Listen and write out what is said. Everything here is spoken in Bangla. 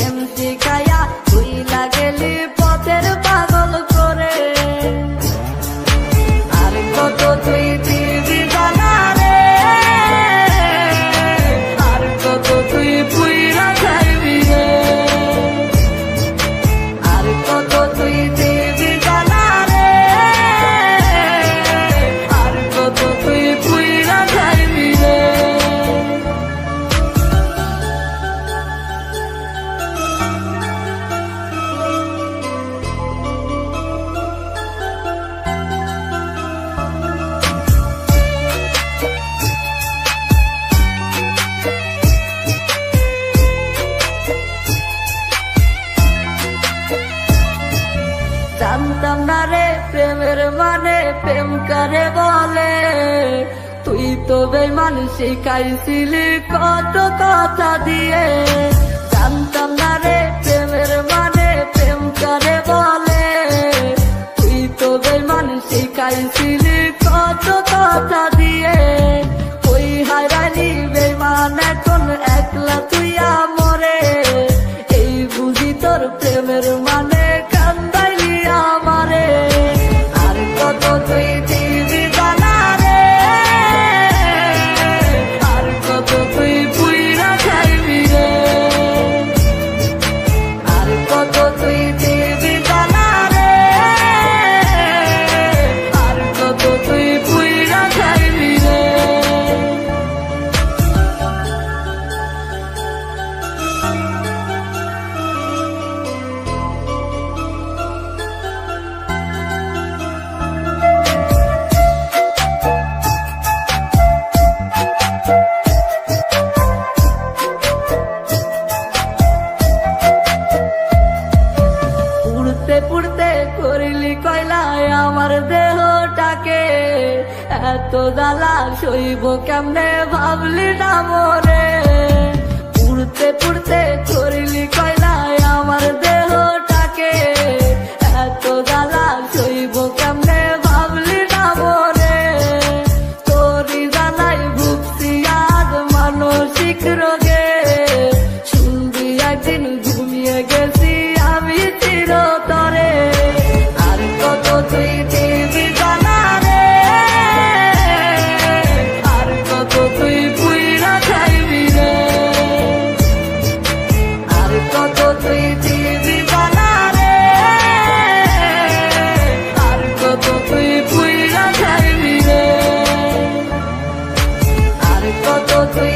প্রেম শিখায়া জানতাম না রে প্রেমের মানে প্রেম করে বলে? তুই তো বেমান শিখাইছিলি কত কথা দিয়ে। জানতাম না রে, প্রেমের মানে প্রেম করে বলে? তুই তো বেমান শিখাইছিলি কত কথা দিয়ে? ওই হারানি বেমান এখন একলা তুই আমরে এই বুঝি তোর প্রেমের মানে এত জ্বালা সইব কেমনে ভাবলি না মনে পুড়তে পুড়তে করলি কয়লা আমার দেহটাকে। এত জ্বালা সইব কেমনে ভাবলি না মনে তোরই জ্বালাই ভুগছি আজ মানসিক রোগে। শুনবি একদিন ঘুমিয়ে গেছি আমি চিরতরে। আর কত তুই Okay.